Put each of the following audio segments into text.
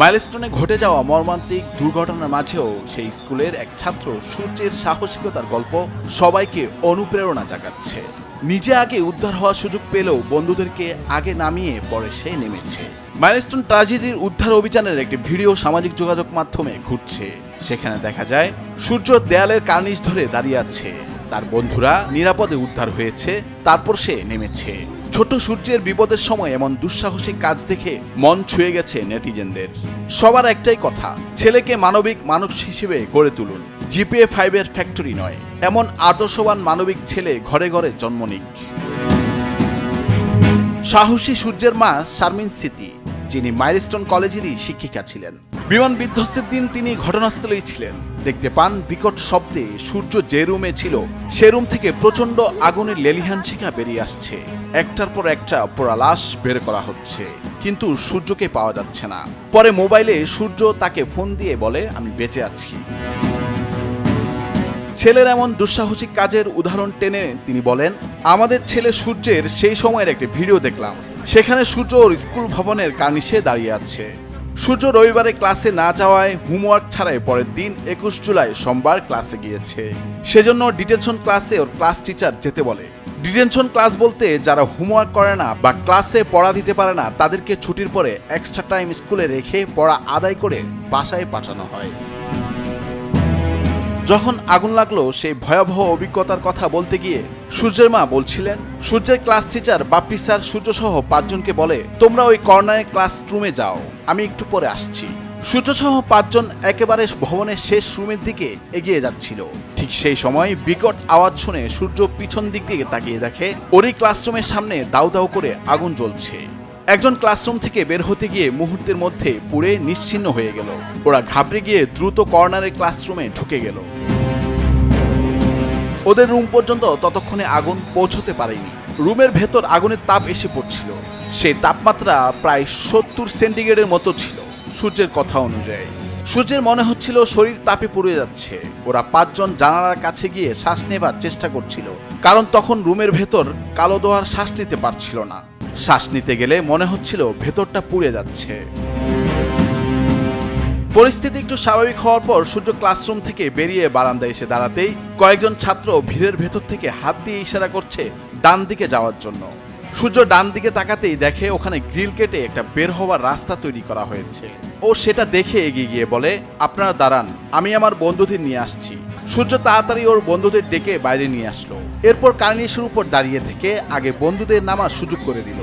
মাইলস্টোনে ঘটে যাওয়া মর্মান্তিক দুর্ঘটনার মাঝেও সেই স্কুলের এক ছাত্র সূর্যের সাহসিকতার গল্প সবাইকে অনুপ্রেরণা জাগাচ্ছে। নিজে আগে উদ্ধার হওয়ার সুযোগ পেলেও বন্ধুদেরকে আগে নামিয়ে পরে সে নেমেছে। মাইলস্টোন ট্রাজেডির উদ্ধার অভিযানের একটি ভিডিও সামাজিক যোগাযোগ মাধ্যমে ঘুরছে। সেখানে দেখা যায়, সূর্য দেয়ালের কার্নিশ ধরে দাঁড়িয়ে আছে। তার বন্ধুরা নিরাপদে উদ্ধার হয়েছে, তারপর সে নেমেছে। ছোট সূর্যের বিপদের সময় এমন দুঃসাহসিক কাজ দেখে মন ছুঁয়ে গেছে নেটিজেনদের। সবার একটাই কথা, ছেলেকে মানবিক মানুষ হিসেবে গড়ে তুলুন। জিপিএ ফাইভের ফ্যাক্টরি নয়, এমন আদর্শবান মানবিক ছেলে ঘরে ঘরে জন্ম নিক। সাহসী সূর্যের মা শারমিন সিটি যিনি মাইলস্টোন কলেজেরই শিক্ষিকা ছিলেন। বিমান বিধ্বস্তের দিন তিনি ঘটনাস্থলেই ছিলেন। দেখতে পান বিকট শব্দে সূর্য যে রুমে ছিল, সে রুম থেকে প্রচণ্ড আগুনের লেলিহান শিখা বেরিয়ে আসছে। একটার পর একটা পোড়া লাশ বের করা হচ্ছে, কিন্তু সূর্যকে পাওয়া যাচ্ছে না। পরে মোবাইলে সূর্য তাকে ফোন দিয়ে বলে, আমি বেঁচে আছি। ছেলের এমন দুঃসাহসিক কাজের উদাহরণ টেনে তিনি বলেন, আমাদের ছেলে সূর্যের সেই সময়ের একটি ভিডিও দেখলাম। সেখানে সূর্য ওর স্কুল ভবনের কার্নিশে দাঁড়িয়ে আছে। সূর্য রবিবারে ক্লাসে না যাওয়ায় হোমওয়ার্ক ছাড়াই পরের দিন একুশ জুলাই সোমবার ক্লাসে গিয়েছে। সেজন্য ডিটেনশন ক্লাসে ওর ক্লাস টিচার যেতে বলে। ডিটেনশন ক্লাস বলতে যারা হোমওয়ার্ক করে না বা ক্লাসে পড়া দিতে পারে না, তাদেরকে ছুটির পরে এক্সট্রা টাইম স্কুলে রেখে পড়া আদায় করে বাসায় পাঠানো হয়। যখন আগুন লাগল, সেই ভয়াবহ অভিজ্ঞতার কথা বলতে গিয়ে সূর্যের মা বলছিলেন, সূর্যের class teacher Bappi sir Surya সহ পাঁচজনকে বলে, তোমরা ওই কর্নারে ক্লাসরুমে যাও, আমি একটু পরে আসছি। সূর্য সহ পাঁচজন একেবারে ভবনের শেষ রুমের দিকে এগিয়ে যাচ্ছিল। ঠিক সেই সময় বিকট আওয়াজ শুনে সূর্য পিছন দিক দিকে তাকিয়ে দেখে, ওরই ক্লাসরুমের সামনে দাউ দাউ করে আগুন জ্বলছে। একজন ক্লাসরুম থেকে বের হতে গিয়ে মুহূর্তের মধ্যে পুড়ে নিশ্চিন্ন হয়ে গেল। ওরা ঘাবড়ে গিয়ে দ্রুত কর্নারের ক্লাসরুমে ঢুকে গেল। ওদের রুম পর্যন্ত ততক্ষণে আগুন পৌঁছতে পারেনি। রুমের ভেতর আগুনের তাপ এসে পড়ছিল। সেই তাপমাত্রা প্রায় সত্তর সেন্টিগ্রেডের মতো ছিল, সূর্যের কথা অনুযায়ী। সূর্যের মনে হচ্ছিল শরীর তাপে পুড়ে যাচ্ছে। ওরা পাঁচজন জানালার কাছে গিয়ে শ্বাস নেবার চেষ্টা করছিল, কারণ তখন রুমের ভেতর কালো দোয়ার শ্বাস নিতে পারছিল না। শ্বাস নিতে গেলে মনে হচ্ছিল ভেতরটা পুড়ে যাচ্ছে। পরিস্থিতি একটু স্বাভাবিক হওয়ার পর সূর্য ক্লাসরুম থেকে বেরিয়ে বারান্দায় এসে দাঁড়াতেই কয়েকজন ছাত্র ভিড়ের ভেতর থেকে হাত দিয়ে ইশারা করছে ডান দিকে যাওয়ার জন্য। সূর্য ডান দিকে তাকাতেই দেখে ওখানে গ্রিল কেটে একটা বের হওয়ার রাস্তা তৈরি করা হয়েছে। ও সেটা দেখে এগিয়ে গিয়ে বলে, আপনারা দাঁড়ান, আমি আমার বন্ধুদের নিয়ে আসছি। সূর্য তাড়াতাড়ি ওর বন্ধুদের ডেকে বাইরে নিয়ে আসলো। এরপর কার্নিশের উপর দাঁড়িয়ে থেকে আগে বন্ধুদের নামার সুযোগ করে দিল।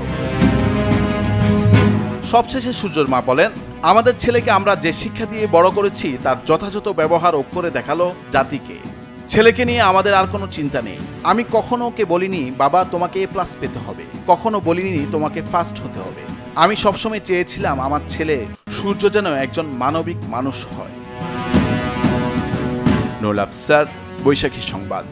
সবশেষে সূর্যর মা বলেন, আমাদের ছেলেকে আমরা যে শিক্ষা দিয়ে বড় করেছি, তার যথাযথ ব্যবহার ও করে দেখাল জাতিকে। ছেলেকে নিয়ে আমাদের আর কোনো চিন্তা নেই। আমি কখনো ওকে বলিনি, বাবা, তোমাকে এ প্লাস পেতে হবে। কখনো বলিনি, তোমাকে ফার্স্ট হতে হবে। আমি সবসময় চেয়েছিলাম আমার ছেলে সূর্য যেন একজন মানবিক মানুষ হয়। নোলাফ স্যার, বৈশাখী সংবাদ।